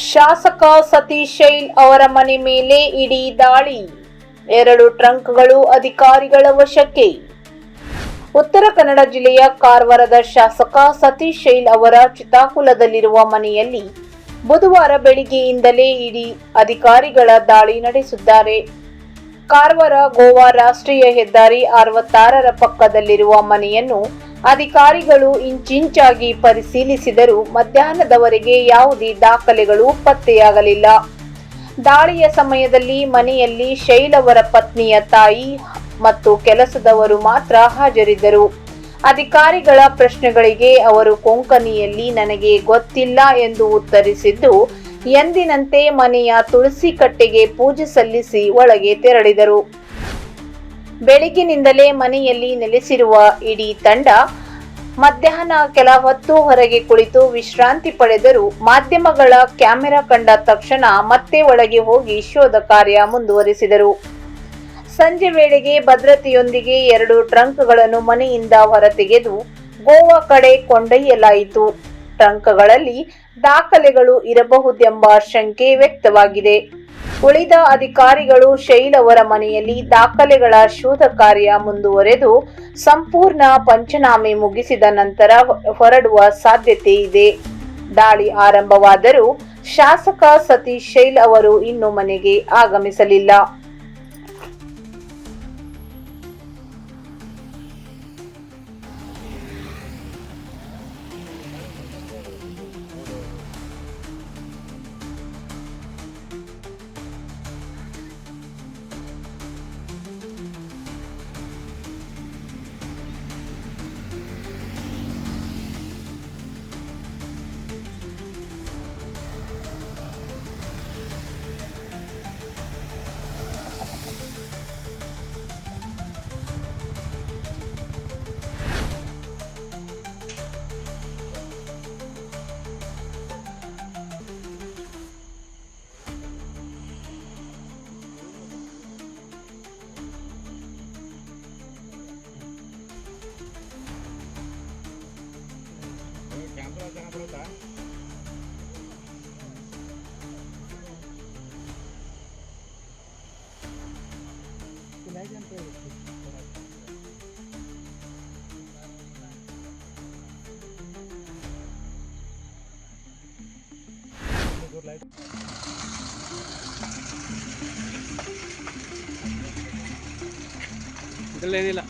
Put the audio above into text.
ಶಾಸಕ ಸತೀಶ್ ಶೈಲ್ ಅವರ ಮನೆ ಮೇಲೆ ಇಡೀ ದಾಳಿ. ಎರಡು ಟ್ರಂಕ್ಗಳು ಅಧಿಕಾರಿಗಳ ವಶಕ್ಕೆ. ಉತ್ತರ ಕನ್ನಡ ಜಿಲ್ಲೆಯ ಕಾರವಾರದ ಶಾಸಕ ಸತೀಶ್ ಶೈಲ್ ಅವರ ಚಿತಾಕುಲದಲ್ಲಿರುವ ಮನೆಯಲ್ಲಿ ಬುಧವಾರ ಬೆಳಿಗ್ಗೆಯಿಂದಲೇ ಇಡೀ ಅಧಿಕಾರಿಗಳ ದಾಳಿ ನಡೆಸಿದ್ದಾರೆ. ಕಾರವಾರ ಗೋವಾ ರಾಷ್ಟ್ರೀಯ ಹೆದ್ದಾರಿ ಅರವತ್ತಾರರ ಪಕ್ಕದಲ್ಲಿರುವ ಮನೆಯನ್ನು ಅಧಿಕಾರಿಗಳು ಇಂಚಿಂಚಾಗಿ ಪರಿಶೀಲಿಸಿದರೂ ಮಧ್ಯಾಹ್ನದವರೆಗೆ ಯಾವುದೇ ದಾಖಲೆಗಳು ಪತ್ತೆಯಾಗಲಿಲ್ಲ. ದಾಳಿಯ ಸಮಯದಲ್ಲಿ ಮನೆಯಲ್ಲಿ ಶೈಲವರ ಪತ್ನಿಯ ತಾಯಿ ಮತ್ತು ಕೆಲಸದವರು ಮಾತ್ರ ಹಾಜರಿದ್ದರು. ಅಧಿಕಾರಿಗಳ ಪ್ರಶ್ನೆಗಳಿಗೆ ಅವರು ಕೊಂಕಣಿಯಲ್ಲಿ, ನನಗೆ ಗೊತ್ತಿಲ್ಲ ಎಂದು ಉತ್ತರಿಸಿದ್ದು, ಎಂದಿನಂತೆ ಮನೆಯ ತುಳಸಿ ಕಟ್ಟೆಗೆ ಪೂಜೆ ಸಲ್ಲಿಸಿ ಒಳಗೆ ತೆರಳಿದರು. ಬೆಳಗಿನಿಂದಲೇ ಮನೆಯಲ್ಲಿ ನೆಲೆಸಿರುವ ಇಡೀ ತಂಡ ಮಧ್ಯಾಹ್ನ ಕೆಲ ಹೊತ್ತು ಹೊರಗೆ ಕುಳಿತು ವಿಶ್ರಾಂತಿ ಪಡೆದರೂ ಮಾಧ್ಯಮಗಳ ಕ್ಯಾಮೆರಾ ಕಂಡ ತಕ್ಷಣ ಮತ್ತೆ ಒಳಗೆ ಹೋಗಿ ಶೋಧ ಕಾರ್ಯ ಮುಂದುವರಿಸಿದರು. ಸಂಜೆ ವೇಳೆಗೆ ಭದ್ರತೆಯೊಂದಿಗೆ ಎರಡು ಟ್ರಂಕ್ಗಳನ್ನು ಮನೆಯಿಂದ ಹೊರತೆಗೆದು ಗೋವಾ ಕಡೆ ಕೊಂಡೊಯ್ಯಲಾಯಿತು. ಟ್ರಂಕ್ಗಳಲ್ಲಿ ದಾಖಲೆಗಳು ಇರಬಹುದೆಂಬ ಶಂಕೆ ವ್ಯಕ್ತವಾಗಿದೆ. ಉಳಿದ ಅಧಿಕಾರಿಗಳು ಶೈಲ್ ಅವರ ಮನೆಯಲ್ಲಿ ದಾಖಲೆಗಳ ಶೋಧ ಕಾರ್ಯ ಮುಂದುವರೆದು ಸಂಪೂರ್ಣ ಪಂಚನಾಮೆ ಮುಗಿಸಿದ ನಂತರ ಹೊರಡುವ ಸಾಧ್ಯತೆ ಇದೆ. ದಾಳಿ ಆರಂಭವಾದರೂ ಶಾಸಕ ಸತೀಶ್ ಶೈಲ್ ಅವರು ಇನ್ನು ಮನೆಗೆ ಆಗಮಿಸಲಿಲ್ಲ. rút lấy Cứ lên đi lạ